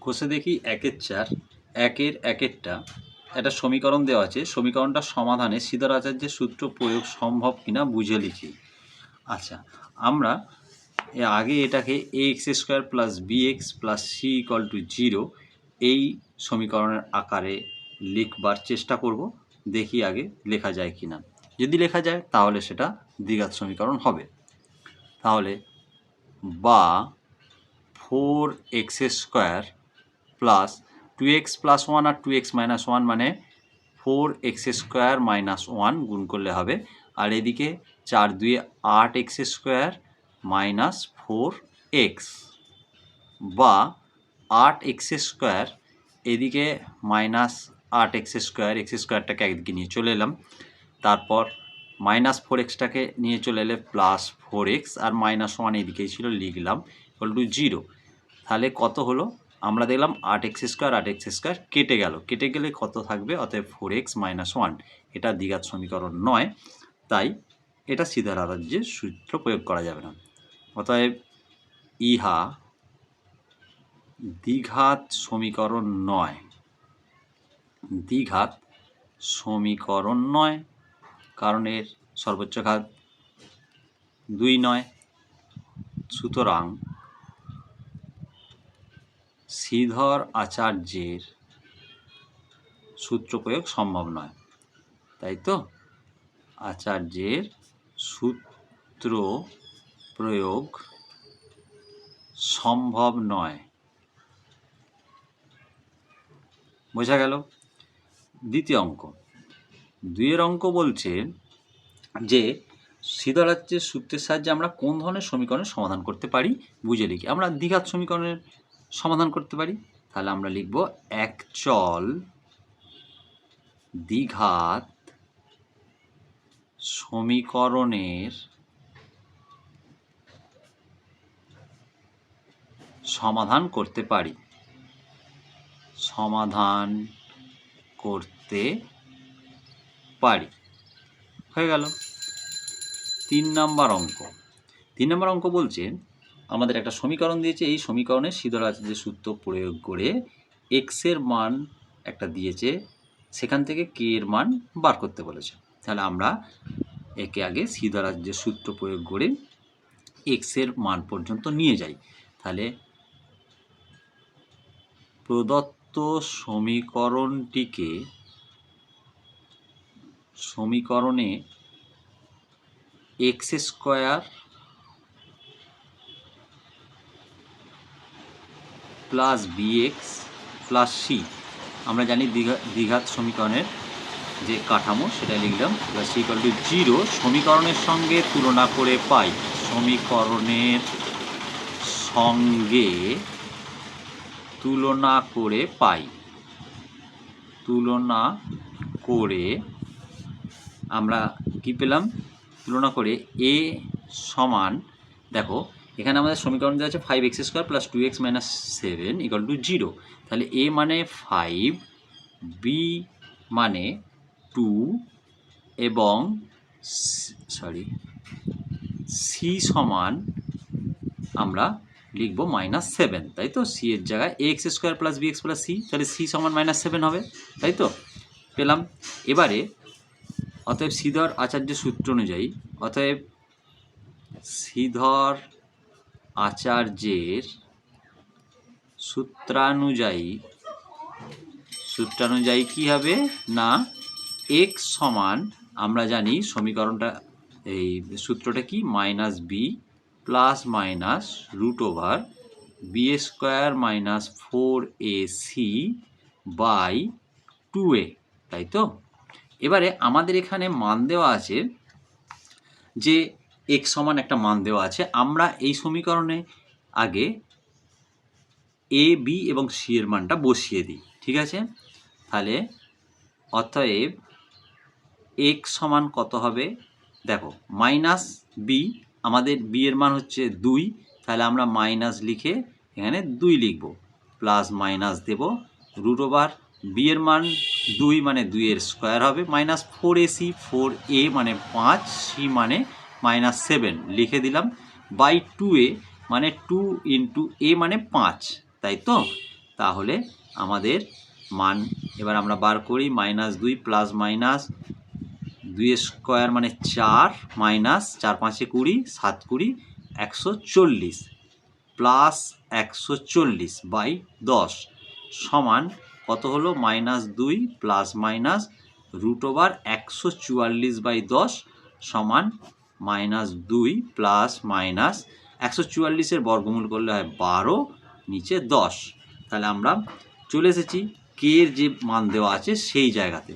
কষে দেখি একের চার, একের একেরটা। একটা সমীকরণ দেওয়া আছে। সমীকরণটা সমাধানে সিদ্ধার আচার্যের সূত্র প্রয়োগ সম্ভব কিনা বুঝে লিখি। আচ্ছা আমরা আগে এটাকে a x square plus b x plus c equal to zero এই সমীকরণের আকারে লিখবার চেষ্টা করব। দেখি আগে লেখা যায় কি না যদি লেখা যায়, তাহলে সেটা দ্বিঘাত সমীকরণ হবে। তাহলে বা four x square plus two x plus one আর টু এক্স মাইনাস ওয়ান মানে four x square minus one গুণ করলে হবে। আর এদিকে চার দুয়ে আট x square minus four x বা আট এক্স স্কোয়ার এদিকে মাইনাস আট এক্স স্কোয়ার এক্স স্কোয়ারটাকে একদিকে নিয়ে চলে এলাম। তারপর মাইনাস ফোর এক্সটাকে নিয়ে চলে এলে প্লাস ফোর এক্স আর মাইনাস ওয়ান এদিকেই ছিল, লিখলাম ইকুয়াল টু জিরো তাহলে কত হলো? আমরা দেখলাম আট এক্স স্কোয়ার, আট এক্স স্কোয়ার কেটে গেল। কেটে গেলে কত থাকবে? অতএব ফোর এক্স মাইনাস ওয়ান। এটা দ্বিঘাত সমীকরণ নয়, তাই এটা সিধার আরাজ্যের সূত্র প্রয়োগ করা যাবে না। অতএব ইহা দ্বিঘাত সমীকরণ নয়। দ্বিঘাত সমীকরণ নয়, কারণ এর সর্বোচ্চ ঘাত দুই নয়। সুতরাং শ্রীধর আচার্যের সূত্র প্রয়োগ সম্ভব নয়, তাই তো? আচার্যের সূত্র প্রয়োগ সম্ভব নয়। বোঝা গেল? দ্বিতীয় অঙ্ক। দুইয়ের অঙ্ক বলছে যে সিদ্ধারাজ্যের সূত্রের সাহায্যে আমরা কোন ধরনের সমীকরণের সমাধান করতে পারি? বুঝে লিখি। আমরা দ্বিঘাত সমীকরণের সমাধান করতে পারি? তাহলে আমরা লিখব এক চল দ্বিঘাত সমীকরণের সমাধান করতে পারি। সমাধান করতে পারি। হয়ে গেল। তিন নাম্বার অঙ্ক। তিন নম্বর অঙ্ক বলছে আমাদের একটা সমীকরণ দিয়েছে, এই সমীকরণে সিদ্ধরাজের সূত্র প্রয়োগ করে এক্সের মান একটা দিয়েছে, সেখান থেকে কে এর মান বার করতে বলেছে। তাহলে আমরা একে আগে সিদ্ধরাজ্যের সূত্র প্রয়োগ করে এক্সের মান পর্যন্ত নিয়ে যাই। তাহলে প্রদত্ত সমীকরণটিকে সমীকরণে x square plus b x plus c আমরা জানি দ্বিঘা দ্বিঘাত সমীকরণের যে কাঠামো সেটা লিখলাম। Plus c equal to zero সমীকরণের সঙ্গে তুলনা করে পাই। সমীকরণের সঙ্গে তুলনা করে পাই। তুলনা করে আমরা কি পেলাম? তুলনা করে এ সমান, দেখো এখানে আমাদের সমীকরণ দেওয়া আছে five x square plus two x minus seven equal to zero তাহলে এ মানে ফাইভ বি মানে টু এবং সরি সি সমান আমরা লিখব মাইনাস সেভেন তাই তো? সি এর জায়গায় a x square plus b x plus c তাহলে সি সমান মাইনাস সেভেন হবে। তাই তো? পেলাম। এবারে অতএব শ্রীধর আচার্য সূত্র অনুযায়ী, অতএব শ্রীধর আচার্যের সূত্রানুযায়ী সূত্রানুযায়ী কি হবে? না এক্স সমান, আমরা জানি সমীকরণটা, এই সূত্রটা কি? Minus b plus minus root over b square minus four a c by two a তাই তো? এবারে আমাদের এখানে মান দেওয়া আছে যে এক সমান একটা মান দেওয়া আছে। আমরা এই সমীকরণে আগে এ বি এবং সি এর মানটা বসিয়ে দিই, ঠিক আছে? তাহলে অতএব এক সমান কত হবে? দেখো মাইনাস বি আমাদের বি এর মান হচ্ছে দুই, তাহলে আমরা মাইনাস লিখে এখানে দুই লিখব। প্লাস মাইনাস দেব রুট ওভার বি এর মান দুই মানে দুইয়ের স্কোয়ার হবে minus four a c four a মানে পাঁচ সি মানে মাইনাস সেভেন লিখে দিলাম বাই টু এ মানে টু ইন্টু এ মানে পাঁচ, তাই তো? তাহলে আমাদের মান এবার আমরা বার করি মাইনাস দুই প্লাস মাইনাস দুই স্কোয়ার মানে চার মাইনাস চার পাঁচে কুড়ি, সাত কুড়ি, একশো চল্লিশ প্লাস একশো চল্লিশ বাই দশ সমান কত হলো? মাইনাস দুই প্লাস মাইনাস রুট ওভার একশো চুয়াল্লিশ বাই দশ সমান মাইনাস দুই প্লাস মাইনাস একশো চুয়াল্লিশের বর্গমূল করলে হয় বারো, নিচে দশ। তাহলে আমরা চলে এসেছি কে এর যে মান দেওয়া আছে সেই জায়গাতে।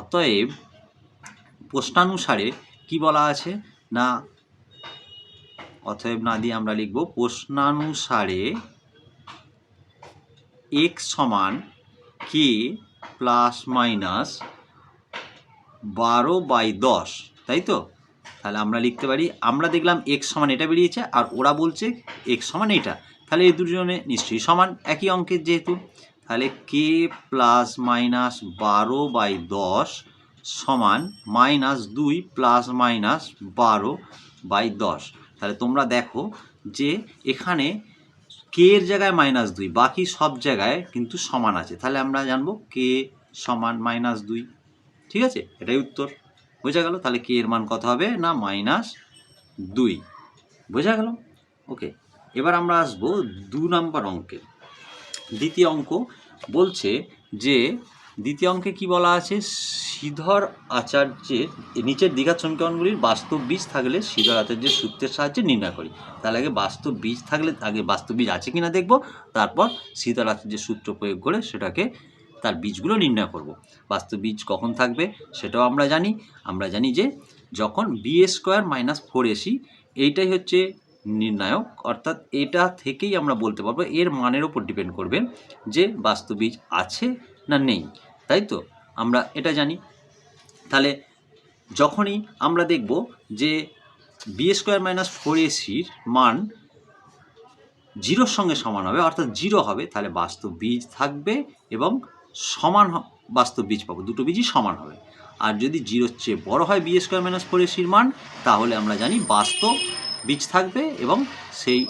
অতএব প্রশ্নানুসারে কি বলা আছে? না, অতএব না দিয়ে আমরা লিখব প্রশ্নানুসারে এক্স সমান কে প্লাস মাইনাস বারো বাই দশ, তাই তো? তাহলে আমরা লিখতে পারি, আমরা দেখলাম এক্স সমান এটা বেরিয়েছে আর ওরা বলছে এক্স সমান এটা তাহলে এই দুজনে নিশ্চয়ই সমান, একই অঙ্কের যেহেতু। তাহলে কে প্লাস মাইনাস বারো বাই দশ সমান মাইনাস দুই প্লাস মাইনাস বারো বাই দশ। তাহলে তোমরা দেখো যে এখানে কে এর জায়গায় মাইনাস দুই, বাকি সব জায়গায় কিন্তু সমান আছে। তাহলে আমরা জানব কে সমান মাইনাস দুই। ঠিক আছে? এটাই উত্তর। বোঝা গেল? তাহলে কে এর মান কত হবে? না মাইনাস দুই। বোঝা গেল? ওকে এবার আমরা আসব দু নম্বর অঙ্কে। দ্বিতীয় অঙ্ক বলছে যে, দ্বিতীয় অঙ্কে কি বলা আছে? শ্রীধর আচার্যের নিচের দীঘার সমীকরণগুলির বাস্তব বীজ থাকলে শ্রীধর আচার্যের সূত্রের সাহায্যে নির্ণয় করি। তাহলে আগে বাস্তব বীজ থাকলে, আগে বাস্তব বীজ আছে কিনা দেখব, তারপর শ্রীধর আচার্যের সূত্র প্রয়োগ করে সেটাকে তার বীজগুলো নির্ণয় করব। বাস্তব বীজ কখন থাকবে সেটাও আমরা জানি। আমরা জানি যে যখন b square minus four a c এইটাই হচ্ছে নির্ণায়ক। অর্থাৎ এটা থেকেই আমরা বলতে পারব এর মানের ওপর ডিপেন্ড করবে যে বাস্তব বীজ আছে না নেই। তাই তো? আমরা এটা জানি। তাহলে যখনই আমরা দেখব যে বি স্কোয়ার মাইনাস ফোর এসির মান জিরোর সঙ্গে সমান হবে, অর্থাৎ জিরো হবে, তাহলে বাস্তব বীজ থাকবে এবং সমান বাস্তব বীজ পাবো, দুটো বীজই সমান হবে। আর যদি জিরোর চেয়ে বড় হয় বি স্কোয়ার মাইনাস ফোর এসির মান, তাহলে আমরা জানি বাস্তব বীজ থাকবে এবং সেই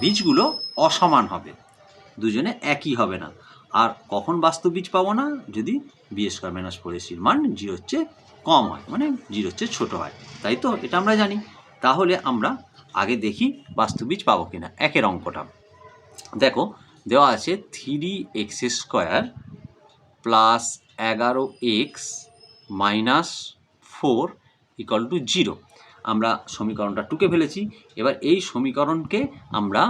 বীজগুলো অসমান হবে, দুজনে একই হবে না। আর কখন বাস্তব বীজ পাবো না? যদি বি স্কোয়ার মাইনাস ফোর এসির মান জিরোর চেয়ে কম হয় মানে জিরোর চেয়ে ছোটো হয়, তাই তো? এটা আমরা জানি। তাহলে আমরা আগে দেখি বাস্তব বীজ পাবো কিনা, একের অঙ্কটা। দেখো, দেওয়া আছে থ্রি এক্স স্কোয়ার প্লাস এগারো x minus four equal to zero. আমরা সমীকরণটা টুকে ফেলেছি। এবার এই সমীকরণকে আমরা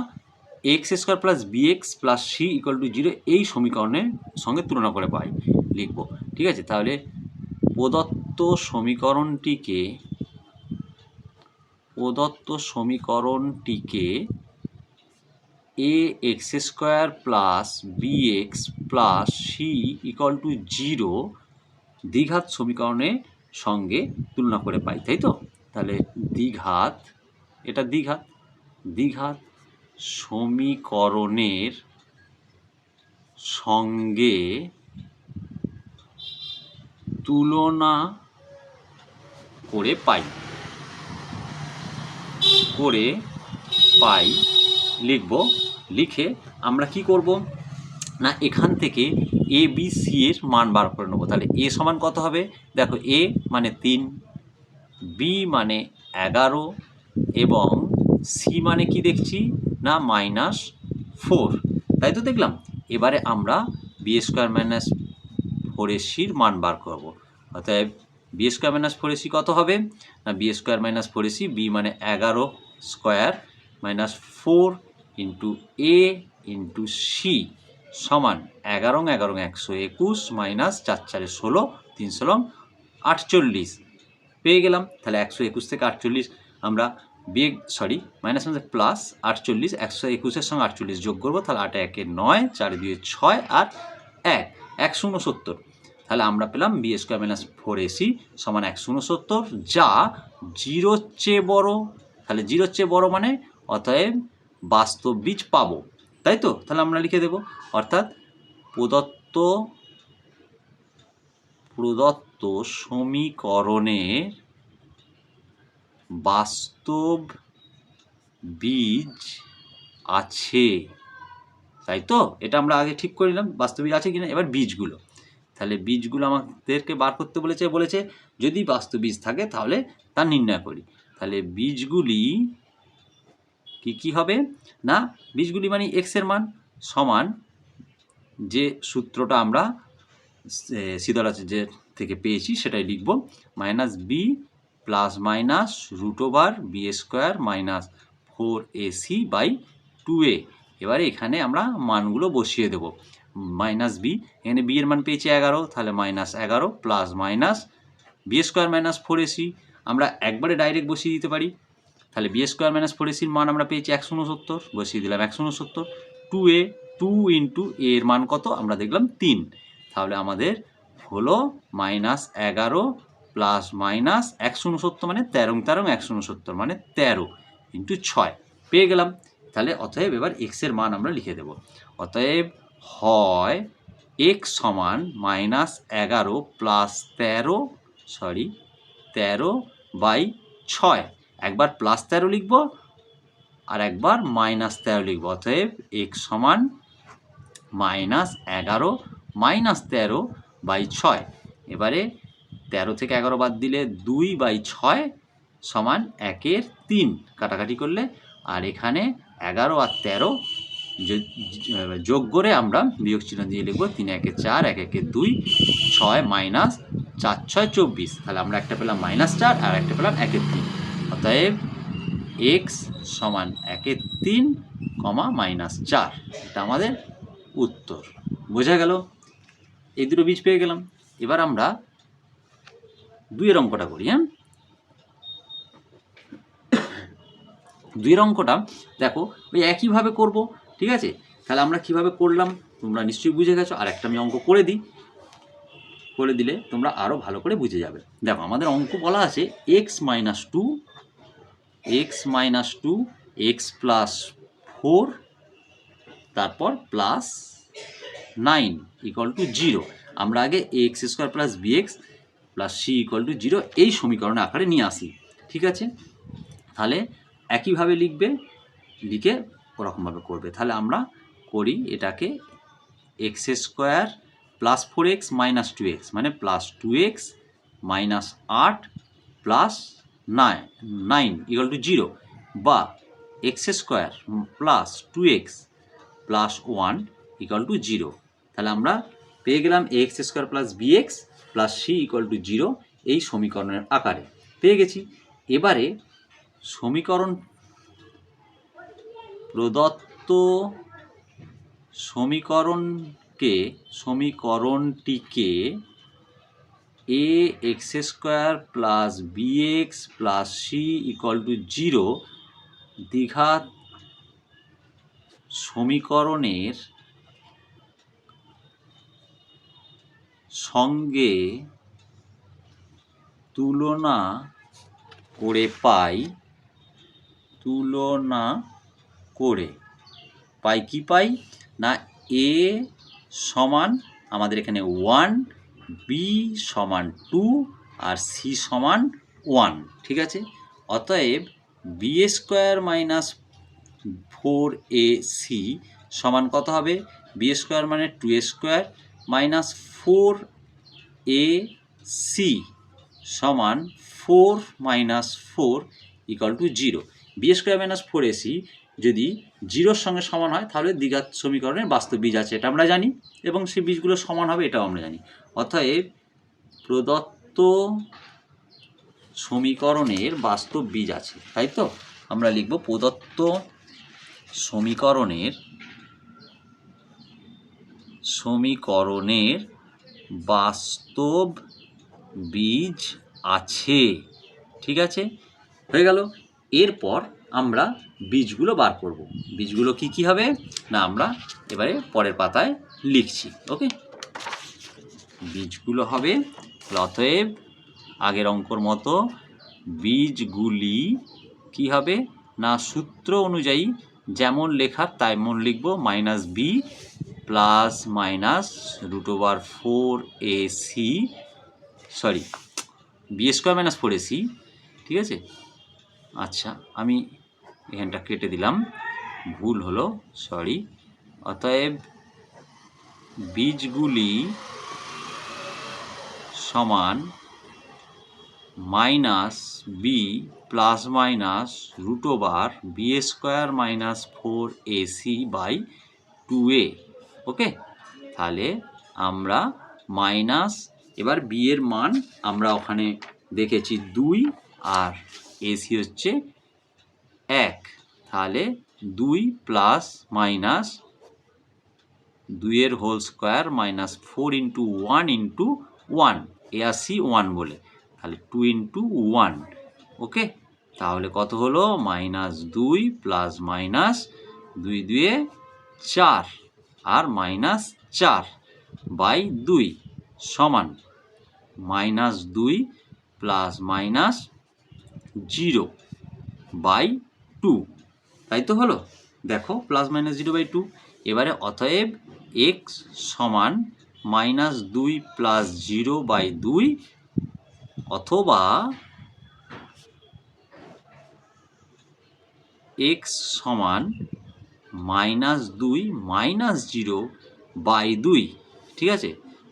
x square plus b x plus c equal to zero এই সমীকরণের সঙ্গে তুলনা করে পাই, লিখব। ঠিক আছে? তাহলে প্রদত্ত সমীকরণটিকে প্রদত্ত সমীকরণটিকে a x square plus b x plus c equal to zero দ্বিঘাত সমীকরণের সঙ্গে তুলনা করে পাই, তাই তো? তাহলে দ্বিঘাত, এটা দ্বিঘাত দ্বিঘাত সমীকরণের সঙ্গে তুলনা করে পাই করে পাই, লিখব, লিখে আমরা কি করব? না, এখান থেকে এ বি সি এর মান বার করে নেব। তাহলে এ সমান কত হবে? দেখো এ মানে তিন বি মানে এগারো এবং সি মানে কি দেখছি? না মাইনাস ফোর তাই তো দেখলাম। এবারে আমরা বি স্কোয়ার মাইনাস ফোর সির মান বার করব। অতএব b square minus four c কত হবে? না b square minus four c b মানে এগারো square minus four into a into c সমান এগারো এগারো একশো একুশ মাইনাস চার চারে ষোলো তিনশো লং আটচল্লিশ। পেয়ে গেলাম, তাহলে একশো একুশ থেকে আটচল্লিশ আমরা বিয়ে সরি মাইনাস মাইনাস প্লাস আটচল্লিশ, একশো একুশের সঙ্গে আটচল্লিশ যোগ করব, তাহলে আট একে নয়, চার দুয়ে ছয় আর এক একশো উনসত্তর তাহলে আমরা পেলাম b square minus four a c সমান একশো উনসত্তর যা জিরোর চেয়ে বড়, তাহলে জিরোর চেয়ে বড় মানে অতএব বাস্তব বীজ পাবো। তাই তো তাহলে আমরা লিখে দেব। অর্থাৎ প্রদত্ত প্রদত্ত সমীকরণের বাস্তব বীজ আছে। তাই তো এটা আমরা আগে ঠিক করে নিলাম বাস্তবিক আছে কিনা? এবার বীজগুলো। তাহলে বীজগুলো আমাদেরকে বার করতে বলেছে বলেছে, যদি বাস্তু বীজ থাকে তাহলে তা নির্ণয় করি। তাহলে বীজগুলি কি কি হবে? না বীজগুলি মানে এক্সের মান সমান যে সূত্রটা আমরা শীতলাচার্যের থেকে পেয়েছি, সেটাই লিখব। Minus b plus minus root over b square minus four a c by two a. এবারে এখানে আমরা মানগুলো বসিয়ে দেব। মাইনাস বি এখানে বি এর মান পেয়েছি এগারো, তাহলে মাইনাস এগারো plus minus b square minus four a c আমরা একবারে ডাইরেক্ট বসিয়ে দিতে পারি। তাহলে বি স্কোয়ার মাইনাস ফোর এসির মান আমরা পেয়েছি একশো উনসত্তর বসিয়ে দিলাম একশো উনসত্তর টু এ টু ইন্টু এর মান কত? আমরা দেখলাম তিন। তাহলে আমাদের হলো মাইনাস এগারো প্লাস মাইনাস একশো উনসত্তর মানে তেরো তেরো একশো উনসত্তর মানে তেরো ইন্টু ছয়। পেয়ে গেলাম। তাহলে অতএব এবার এক্সের মান আমরা লিখে দেব। অতএব হয় এক্স সমান মাইনাস এগারো প্লাস তেরো সরি তেরো বাই ছয়। একবার প্লাস তেরো লিখব আর একবার মাইনাস তেরো লিখব, অতএব এক্স সমান মাইনাস এগারো, মাইনাস তেরো বাই ছয়। এবারে তেরো থেকে এগারো বাদ দিলে দুই বাই ছয় সমান একের তিন কাটাকাটি করলে, আর এখানে এগারো আর তেরো যোগ করে আমরা বিয়োগ চিহ্ন দিয়ে লিখব তিন, একে চার, এক, একে দুই, ছয় মাইনাস চার, ছয়, চব্বিশ। তাহলে আমরা একটা পেলাম মাইনাস চার আর একটা পেলাম একের তিন। অতএব এক্স সমান একের তিন কমা মাইনাস চার। এটা আমাদের উত্তর। বোঝা গেল? এই দুটো বীজ পেয়ে গেলাম। এবার আমরা দুইয়ের অঙ্কটা করি হ্যাঁ? দুইয়ের অঙ্কটা, দেখো, ওই একইভাবে করব, ঠিক আছে? তাহলে আমরা কীভাবে করলাম? তোমরা নিশ্চয়ই বুঝে গেছো। আর একটা আমি অঙ্ক করে দিই। করে দিলে তোমরা আরও ভালো করে বুঝে যাবে। দেখো, আমাদের অঙ্ক বলা আছে x minus two x minus two x plus four তারপর plus nine equal to zero আমরা আগে x square plus b x plus c equal to zero এই সমীকরণের আকারে নিয়ে আসি, ঠিক আছে? তাহলে একইভাবে লিখবে, লিখে ওরকমভাবে করবে। তাহলে আমরা করি এটাকে x square plus four x minus two x মানে প্লাস টু এক্স মাইনাস আট plus nine nine equal to zero বা x square plus two x plus one equal to zero তাহলে আমরা পেয়ে গেলাম x square plus b x plus c equal to zero এই সমীকরণের আকারে। পেয়ে গেছি। এবারে সমীকরণ প্রদত্ত সমীকরণকে, সমীকরণটিকে a x square plus b x plus c equal to zero দ্বিঘাত সমীকরণের সঙ্গে তুলনা করে পাই, তুলনা করে। পাই কি পাই? না এ সমান আমাদের এখানে ওয়ান বি সমান টু আর সি সমান ওয়ান ঠিক আছে? অতএব b square minus four a c সমান কত হবে? বি স্কোয়ার মানে two square minus four a c সমান four minus four equal to zero b square minus four a c যদি জিরোর সঙ্গে সমান হয়, তাহলে দ্বিঘাত সমীকরণের বাস্তব বীজ আছে, এটা আমরা জানি, এবং সেই বীজগুলো সমান হবে, এটাও আমরা জানি। অতএব প্রদত্ত সমীকরণের বাস্তব বীজ আছে, তাই তো? আমরা লিখব প্রদত্ত সমীকরণের সমীকরণের বাস্তব বীজ আছে, ঠিক আছে? হয়ে গেল। এরপর আমরা বীজগুলো বার করব। বীজগুলো কি কি হবে? না, আমরা এবারে পরের পাতায় লিখছি, ওকে? বীজগুলো হবে অতএব আগের অঙ্কর মতো বীজগুলি কি হবে? না, সূত্র অনুযায়ী যেমন লেখার তেমন লিখব, minus b plus minus root over four a c, sorry, b square minus four a c, ঠিক আছে? আচ্ছা আমি এখানটা কেটে দিলাম। ভুল হলো সরি অতএব বীজগুলি সমান minus b plus minus root over b square minus four a c by two a okay তাহলে আমরা মাইনাস এবার বি এর মান আমরা ওখানে দেখেছি দুই, আর এসি হচ্ছে এক। তাহলে দুই প্লাস মাইনাস দুইয়ের whole square minus four into one into one a আসি ওয়ান বলে। তাহলে টু ইন্টু ওয়ান ওকে? তাহলে কত হলো? মাইনাস দুই প্লাস মাইনাস দুই দুয়ে চার। আর মাইনাস চার বাই দুই সমান মাইনাস দুই plus minus zero by two তাই তো হলো? দেখো plus minus zero by two এবারে অতএব এক্স সমান মাইনাস দুই প্লাস জিরো বাই দুই, অথবা এক্স সমান মাইনাস দুই মাইনাস জিরো বাই দুই, ঠিক আছে?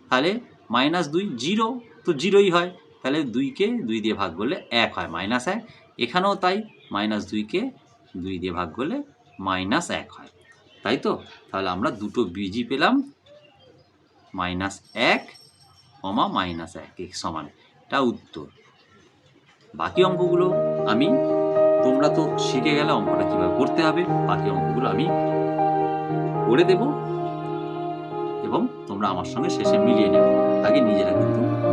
তাহলে মাইনাস দুই জিরো তো জিরোই হয়। তাহলে দুইকে দুই দিয়ে ভাগ করলে এক হয় মাইনাস এক। এখানেও তাই মাইনাস দুইকে দুই দিয়ে ভাগ করলে মাইনাস এক হয়। তাই তো? তাহলে আমরা দুটো বিজি পেলাম। মাইনাস এক কমা মাইনাস এক এক সমান। এটা উত্তর। বাকি অঙ্কগুলো আমি তোমরা তো শিখে গেলে অঙ্কটা কীভাবে করতে হবে, বাকি অঙ্কগুলো আমি করে দেব এবং তোমরা আমার সঙ্গে শেষে মিলিয়ে নেবে। আগে নিজেরা কিন্তু